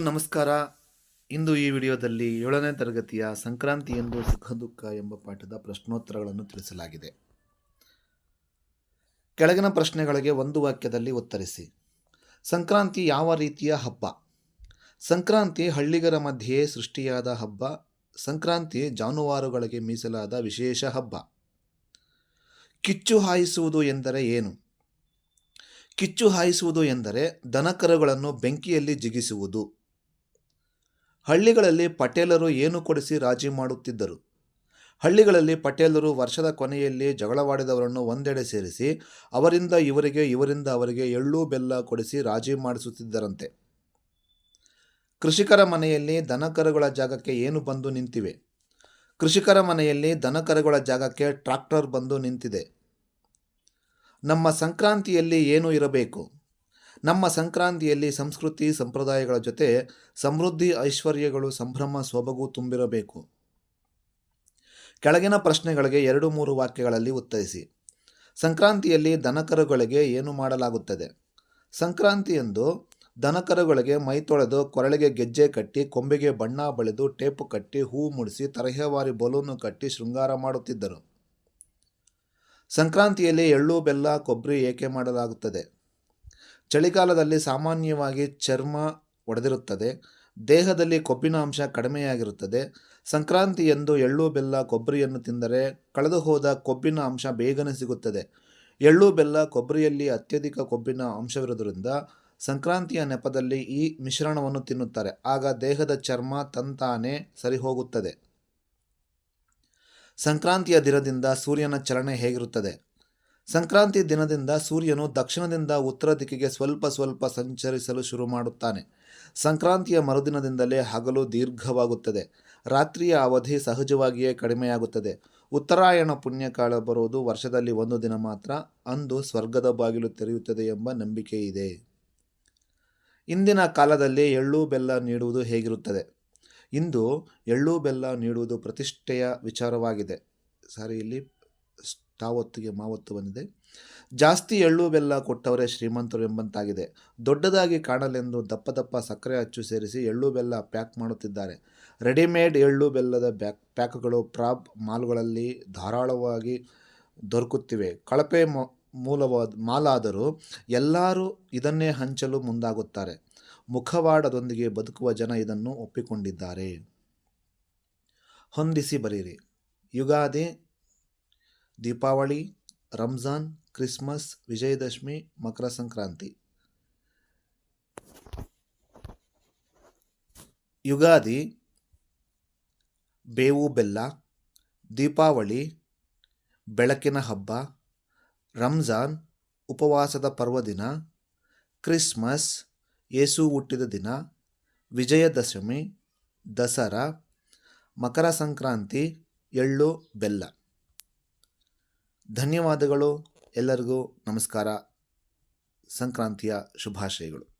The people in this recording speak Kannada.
ನಮಸ್ಕಾರ. ಇಂದು ಈ ವಿಡಿಯೋದಲ್ಲಿ ಏಳನೇ ತರಗತಿಯ ಸಂಕ್ರಾಂತಿ ಎಂದು ಸುಖ ದುಃಖ ಎಂಬ ಪಾಠದ ಪ್ರಶ್ನೋತ್ತರಗಳನ್ನು ತಿಳಿಸಲಾಗಿದೆ. ಕೆಳಗಿನ ಪ್ರಶ್ನೆಗಳಿಗೆ ಒಂದು ವಾಕ್ಯದಲ್ಲಿ ಉತ್ತರಿಸಿ. ಸಂಕ್ರಾಂತಿ ಯಾವ ರೀತಿಯ ಹಬ್ಬ? ಸಂಕ್ರಾಂತಿ ಹಳ್ಳಿಗರ ಮಧ್ಯೆ ಸೃಷ್ಟಿಯಾದ ಹಬ್ಬ, ಸಂಕ್ರಾಂತಿ ಜಾನುವಾರುಗಳಿಗೆ ಮೀಸಲಾದ ವಿಶೇಷ ಹಬ್ಬ. ಕಿಚ್ಚು ಹಾಯಿಸುವುದು ಎಂದರೆ ಏನು? ಕಿಚ್ಚು ಹಾಯಿಸುವುದು ಎಂದರೆ ದನಕರುಗಳನ್ನು ಬೆಂಕಿಯಲ್ಲಿ ಜಿಗಿಸುವುದು. ಹಳ್ಳಿಗಳಲ್ಲಿ ಪಟೇಲರು ಏನು ಕೊಡಿಸಿ ರಾಜಿ ಮಾಡುತ್ತಿದ್ದರು? ಹಳ್ಳಿಗಳಲ್ಲಿ ಪಟೇಲರು ವರ್ಷದ ಕೊನೆಯಲ್ಲಿ ಜಗಳವಾಡಿದವರನ್ನು ಒಂದೆಡೆ ಸೇರಿಸಿ, ಅವರಿಂದ ಇವರಿಗೆ, ಇವರಿಂದ ಅವರಿಗೆ ಎಳ್ಳು ಬೆಲ್ಲ ಕೊಡಿಸಿ ರಾಜಿ ಮಾಡಿಸುತ್ತಿದ್ದರಂತೆ. ಕೃಷಿಕರ ಮನೆಯಲ್ಲಿ ದನಕರುಗಳ ಜಾಗಕ್ಕೆ ಏನು ಬಂದು ನಿಂತಿವೆ? ಕೃಷಿಕರ ಮನೆಯಲ್ಲಿ ದನಕರುಗಳ ಜಾಗಕ್ಕೆ ಟ್ರಾಕ್ಟರ್ ಬಂದು ನಿಂತಿದೆ. ನಮ್ಮ ಸಂಕ್ರಾಂತಿಯಲ್ಲಿ ಏನು ಇರಬೇಕು? ನಮ್ಮ ಸಂಕ್ರಾಂತಿಯಲ್ಲಿ ಸಂಸ್ಕೃತಿ ಸಂಪ್ರದಾಯಗಳ ಜೊತೆ ಸಮೃದ್ಧಿ, ಐಶ್ವರ್ಯಗಳು, ಸಂಭ್ರಮ, ಸೊಬಗು ತುಂಬಿರಬೇಕು. ಕೆಳಗಿನ ಪ್ರಶ್ನೆಗಳಿಗೆ ಎರಡು ಮೂರು ವಾಕ್ಯಗಳಲ್ಲಿ ಉತ್ತರಿಸಿ. ಸಂಕ್ರಾಂತಿಯಲ್ಲಿ ದನಕರುಗಳಿಗೆ ಏನು ಮಾಡಲಾಗುತ್ತದೆ? ಸಂಕ್ರಾಂತಿಯಂದು ದನಕರುಗಳಿಗೆ ಮೈ ತೊಳೆದು ಕೊರಳಿಗೆ ಗೆಜ್ಜೆ ಕಟ್ಟಿ, ಕೊಂಬೆಗೆ ಬಣ್ಣ ಬಳಿದು ಟೇಪು ಕಟ್ಟಿ, ಹೂ ಮುಡಿಸಿ, ತರಹೇವಾರಿ ಬಲೂನು ಕಟ್ಟಿ ಶೃಂಗಾರ ಮಾಡುತ್ತಿದ್ದರು. ಸಂಕ್ರಾಂತಿಯಲ್ಲಿ ಎಳ್ಳು, ಬೆಲ್ಲ, ಕೊಬ್ಬರಿ ಏಕೆ ಮಾಡಲಾಗುತ್ತದೆ? ಚಳಿಗಾಲದಲ್ಲಿ ಸಾಮಾನ್ಯವಾಗಿ ಚರ್ಮ ಒಡೆದಿರುತ್ತದೆ. ದೇಹದಲ್ಲಿ ಕೊಬ್ಬಿನ ಅಂಶ ಕಡಿಮೆಯಾಗಿರುತ್ತದೆ. ಸಂಕ್ರಾಂತಿಯಂದು ಎಳ್ಳು, ಬೆಲ್ಲ, ಕೊಬ್ಬರಿಯನ್ನು ತಿಂದರೆ ಕಳೆದು ಹೋದ ಕೊಬ್ಬಿನ ಅಂಶ ಬೇಗನೆ ಸಿಗುತ್ತದೆ. ಎಳ್ಳು, ಬೆಲ್ಲ, ಕೊಬ್ಬರಿಯಲ್ಲಿ ಅತ್ಯಧಿಕ ಕೊಬ್ಬಿನ ಅಂಶವಿರುವುದರಿಂದ ಸಂಕ್ರಾಂತಿಯ ನೆಪದಲ್ಲಿ ಈ ಮಿಶ್ರಣವನ್ನು ತಿನ್ನುತ್ತಾರೆ. ಆಗ ದೇಹದ ಚರ್ಮ ತಂತಾನೆ ಸರಿಹೋಗುತ್ತದೆ. ಸಂಕ್ರಾಂತಿಯ ದಿನದಿಂದ ಸೂರ್ಯನ ಚಲನೆ ಹೇಗಿರುತ್ತದೆ? ಸಂಕ್ರಾಂತಿ ದಿನದಿಂದ ಸೂರ್ಯನು ದಕ್ಷಿಣದಿಂದ ಉತ್ತರ ದಿಕ್ಕಿಗೆ ಸ್ವಲ್ಪ ಸ್ವಲ್ಪ ಸಂಚರಿಸಲು ಶುರು ಮಾಡುತ್ತಾನೆ. ಸಂಕ್ರಾಂತಿಯ ಮರುದಿನದಿಂದಲೇ ಹಗಲು ದೀರ್ಘವಾಗುತ್ತದೆ. ರಾತ್ರಿಯ ಅವಧಿ ಸಹಜವಾಗಿಯೇ ಕಡಿಮೆಯಾಗುತ್ತದೆ. ಉತ್ತರಾಯಣ ಪುಣ್ಯಕಾಲ ಬರುವುದು ವರ್ಷದಲ್ಲಿ ಒಂದು ದಿನ ಮಾತ್ರ, ಅಂದು ಸ್ವರ್ಗದ ಬಾಗಿಲು ತೆರೆಯುತ್ತದೆ ಎಂಬ ನಂಬಿಕೆ ಇದೆ ಇಂದಿನ ಕಾಲದಲ್ಲಿ ಎಳ್ಳು ಬೆಲ್ಲ ನೀಡುವುದು ಹೇಗಿರುತ್ತದೆ? ಇಂದು ಎಳ್ಳು ಬೆಲ್ಲ ನೀಡುವುದು ಪ್ರತಿಷ್ಠೆಯ ವಿಚಾರವಾಗಿದೆ. ಸಾರಿ, ಇಲ್ಲಿ ತಾವೊತ್ತಿಗೆ ಮಾವತ್ತು ಬಂದಿದೆ. ಜಾಸ್ತಿ ಎಳ್ಳು ಬೆಲ್ಲ ಕೊಟ್ಟವರೇ ಶ್ರೀಮಂತರು ಎಂಬಂತಾಗಿದೆ. ದೊಡ್ಡದಾಗಿ ಕಾಣಲೆಂದು ದಪ್ಪ ದಪ್ಪ ಸಕ್ಕರೆ ಅಚ್ಚು ಸೇರಿಸಿ ಎಳ್ಳು ಬೆಲ್ಲ ಪ್ಯಾಕ್ ಮಾಡುತ್ತಿದ್ದಾರೆ. ರೆಡಿಮೇಡ್ ಎಳ್ಳು ಬೆಲ್ಲದ ಬ್ಯಾಕ್, ಪ್ಯಾಕ್ಗಳು ಪ್ರಾಬ್ ಮಾಲ್ಗಳಲ್ಲಿ ಧಾರಾಳವಾಗಿ ದೊರಕುತ್ತಿವೆ. ಕಳಪೆ ಮೂಲವಾದ, ಮಾಲಾದರೂ ಎಲ್ಲರೂ ಇದನ್ನೇ ಹಂಚಲು ಮುಂದಾಗುತ್ತಾರೆ. ಮುಖವಾಡದೊಂದಿಗೆ ಬದುಕುವ ಜನ ಇದನ್ನು ಒಪ್ಪಿಕೊಂಡಿದ್ದಾರೆ. ಹೊಂದಿಸಿ ಬರೀರಿ. ಯುಗಾದಿ ದೀಪಾವಳಿ, ರಂಜಾನ್, ಕ್ರಿಸ್ಮಸ್, ವಿಜಯದಶಮಿ, ಮಕರ ಸಂಕ್ರಾಂತಿ. ಯುಗಾದಿ, ಬೇವು ಬೆಲ್ಲ, ದೀಪಾವಳಿ, ಬೆಳಕಿನ ಹಬ್ಬ, ರಂಜಾನ್, ಉಪವಾಸದ ಪರ್ವದಿನ, ಕ್ರಿಸ್ಮಸ್, ಯೇಸು ಹುಟ್ಟಿದ ದಿನ, ವಿಜಯದಶಮಿ, ದಸರಾ, ಮಕರ ಸಂಕ್ರಾಂತಿ, ಎಳ್ಳು ಬೆಲ್ಲ. ಧನ್ಯವಾದಗಳು. ಎಲ್ಲರಿಗೂ ನಮಸ್ಕಾರ. ಸಂಕ್ರಾಂತಿಯ ಶುಭಾಶಯಗಳು.